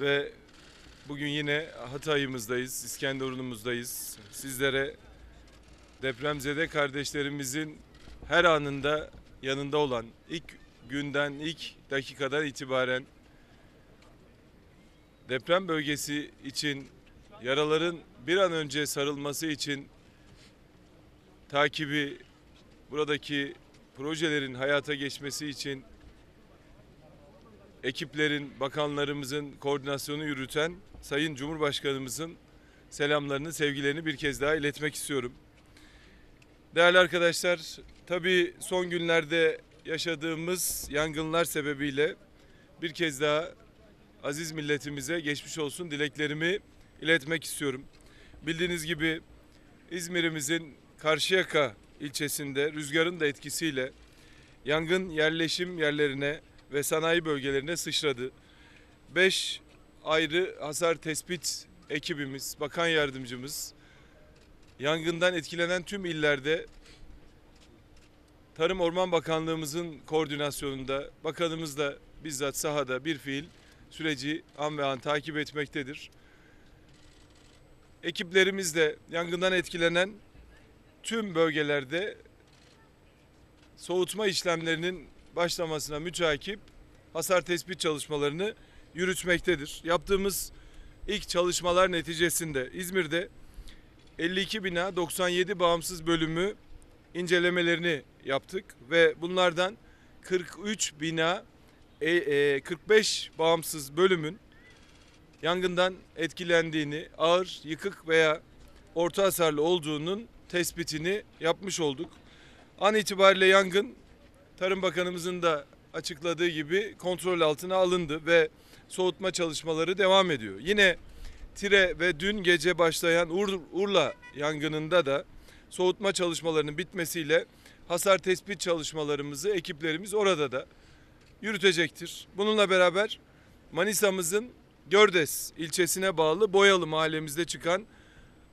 Ve bugün yine Hatay'ımızdayız, İskenderun'umuzdayız. Sizlere depremzede kardeşlerimizin her anında yanında olan ilk günden, ilk dakikadan itibaren deprem bölgesi için yaraların bir an önce sarılması için takibi, buradaki projelerin hayata geçmesi için ekiplerin, bakanlarımızın koordinasyonu yürüten Sayın Cumhurbaşkanımızın selamlarını, sevgilerini bir kez daha iletmek istiyorum. Değerli arkadaşlar, tabii son günlerde yaşadığımız yangınlar sebebiyle bir kez daha aziz milletimize geçmiş olsun dileklerimi iletmek istiyorum. Bildiğiniz gibi İzmir'imizin Karşıyaka ilçesinde rüzgarın da etkisiyle yangın yerleşim yerlerine ve sanayi bölgelerine sıçradı. 5 ayrı hasar tespit ekibimiz, bakan yardımcımız yangından etkilenen tüm illerde Tarım Orman Bakanlığımızın koordinasyonunda bakanımız da bizzat sahada bir fiil süreci an ve an takip etmektedir. Ekiplerimiz de yangından etkilenen tüm bölgelerde soğutma işlemlerinin başlamasına müteakip hasar tespit çalışmalarını yürütmektedir. Yaptığımız ilk çalışmalar neticesinde İzmir'de 52 bina 97 bağımsız bölümü incelemelerini yaptık ve bunlardan 43 bina e, e, 45 bağımsız bölümün yangından etkilendiğini, ağır, yıkık veya orta hasarlı olduğunun tespitini yapmış olduk. An itibariyle yangın Tarım Bakanımızın da açıkladığı gibi kontrol altına alındı ve soğutma çalışmaları devam ediyor. Yine Tire ve dün gece başlayan Ur- Urla yangınında da soğutma çalışmalarının bitmesiyle hasar tespit çalışmalarımızı ekiplerimiz orada da yürütecektir. Bununla beraber Manisa'mızın Gördes ilçesine bağlı Boyalı mahallemizde çıkan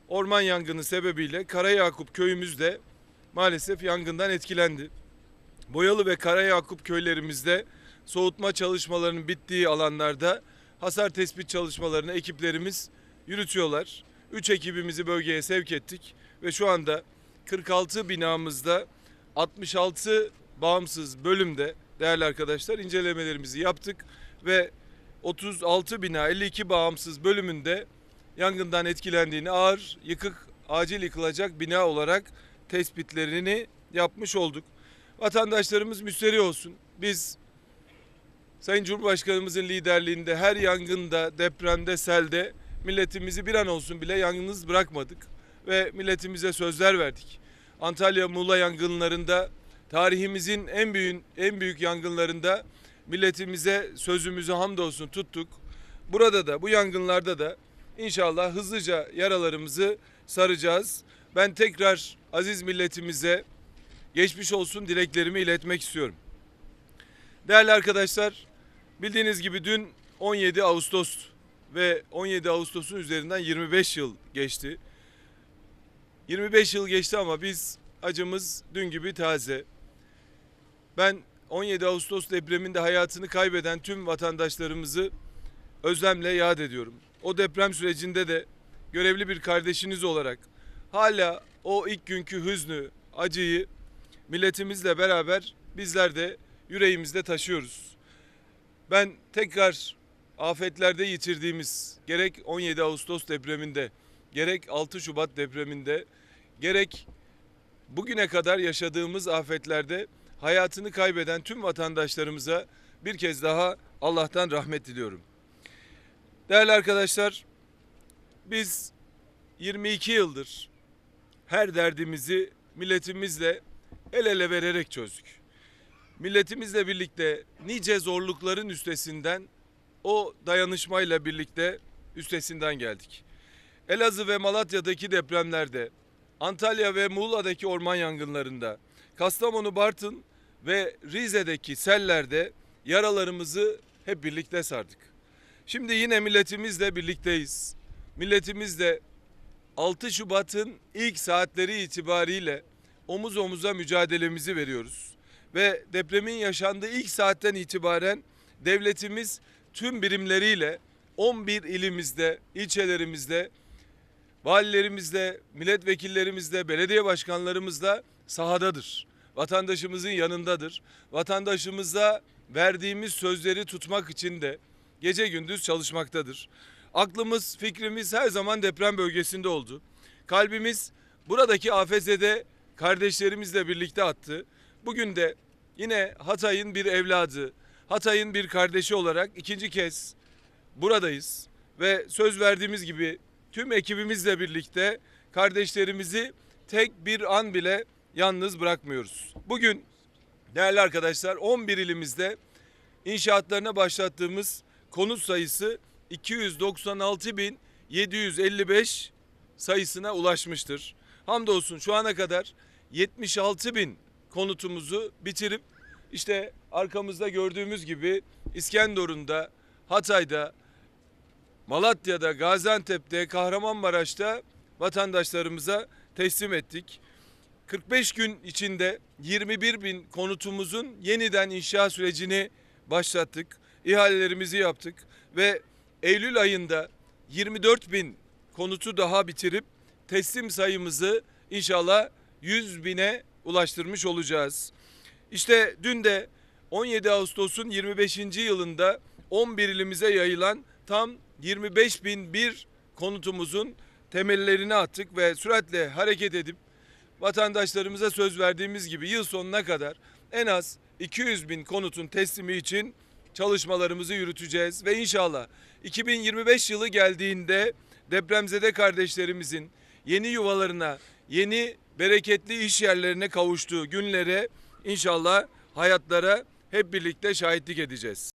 orman yangını sebebiyle Karayakup köyümüzde maalesef yangından etkilendi. Boyalı ve Karayakup köylerimizde soğutma çalışmalarının bittiği alanlarda hasar tespit çalışmalarını ekiplerimiz yürütüyorlar. 3 ekibimizi bölgeye sevk ettik ve şu anda 46 binamızda 66 bağımsız bölümde değerli arkadaşlar incelemelerimizi yaptık ve 36 bina 52 bağımsız bölümünde yangından etkilendiğini ağır yıkık acil yıkılacak bina olarak tespitlerini yapmış olduk. Vatandaşlarımız müsterih olsun. Biz Sayın Cumhurbaşkanımızın liderliğinde her yangında, depremde, selde milletimizi bir an olsun bile yalnız bırakmadık ve milletimize sözler verdik. Antalya Muğla yangınlarında tarihimizin en büyük en büyük yangınlarında milletimize sözümüzü hamdolsun tuttuk. Burada da bu yangınlarda da inşallah hızlıca yaralarımızı saracağız. Ben tekrar aziz milletimize geçmiş olsun dileklerimi iletmek istiyorum. Değerli arkadaşlar, bildiğiniz gibi dün 17 Ağustos ve 17 Ağustos'un üzerinden 25 yıl geçti. 25 yıl geçti ama biz acımız dün gibi taze. Ben 17 Ağustos depreminde hayatını kaybeden tüm vatandaşlarımızı özlemle yad ediyorum. O deprem sürecinde de görevli bir kardeşiniz olarak hala o ilk günkü hüznü, acıyı milletimizle beraber bizler de yüreğimizde taşıyoruz. Ben tekrar afetlerde yitirdiğimiz gerek 17 Ağustos depreminde, gerek 6 Şubat depreminde, gerek bugüne kadar yaşadığımız afetlerde hayatını kaybeden tüm vatandaşlarımıza bir kez daha Allah'tan rahmet diliyorum. Değerli arkadaşlar, biz 22 yıldır her derdimizi milletimizle el ele vererek çözdük. Milletimizle birlikte nice zorlukların üstesinden o dayanışmayla birlikte üstesinden geldik. Elazığ ve Malatya'daki depremlerde, Antalya ve Muğla'daki orman yangınlarında, Kastamonu, Bartın ve Rize'deki sellerde yaralarımızı hep birlikte sardık. Şimdi yine milletimizle birlikteyiz. Milletimizle 6 Şubat'ın ilk saatleri itibariyle omuz omuza mücadelemizi veriyoruz. Ve depremin yaşandığı ilk saatten itibaren devletimiz tüm birimleriyle 11 ilimizde, ilçelerimizde, valilerimizle, milletvekillerimizle, belediye başkanlarımızla sahadadır. Vatandaşımızın yanındadır. Vatandaşımıza verdiğimiz sözleri tutmak için de gece gündüz çalışmaktadır. Aklımız, fikrimiz her zaman deprem bölgesinde oldu. Kalbimiz buradaki afezede kardeşlerimizle birlikte attı. Bugün de yine Hatay'ın bir evladı, Hatay'ın bir kardeşi olarak ikinci kez buradayız ve söz verdiğimiz gibi tüm ekibimizle birlikte kardeşlerimizi tek bir an bile yalnız bırakmıyoruz. Bugün değerli arkadaşlar 11 ilimizde inşaatlarına başlattığımız konut sayısı 296.755 sayısına ulaşmıştır. Hamdolsun şu ana kadar 76 bin konutumuzu bitirip işte arkamızda gördüğümüz gibi İskenderun'da, Hatay'da, Malatya'da, Gaziantep'te, Kahramanmaraş'ta vatandaşlarımıza teslim ettik. 45 gün içinde 21 bin konutumuzun yeniden inşa sürecini başlattık. İhalelerimizi yaptık ve Eylül ayında 24 bin konutu daha bitirip teslim sayımızı inşallah 100 bine ulaştırmış olacağız. İşte dün de 17 Ağustos'un 25. yılında 11 ilimize yayılan tam 25 bin bir konutumuzun temellerini attık ve süratle hareket edip vatandaşlarımıza söz verdiğimiz gibi yıl sonuna kadar en az 200 bin konutun teslimi için çalışmalarımızı yürüteceğiz ve inşallah 2025 yılı geldiğinde depremzede kardeşlerimizin yeni yuvalarına, yeni bereketli iş yerlerine kavuştuğu günlere inşallah hayatlara hep birlikte şahitlik edeceğiz.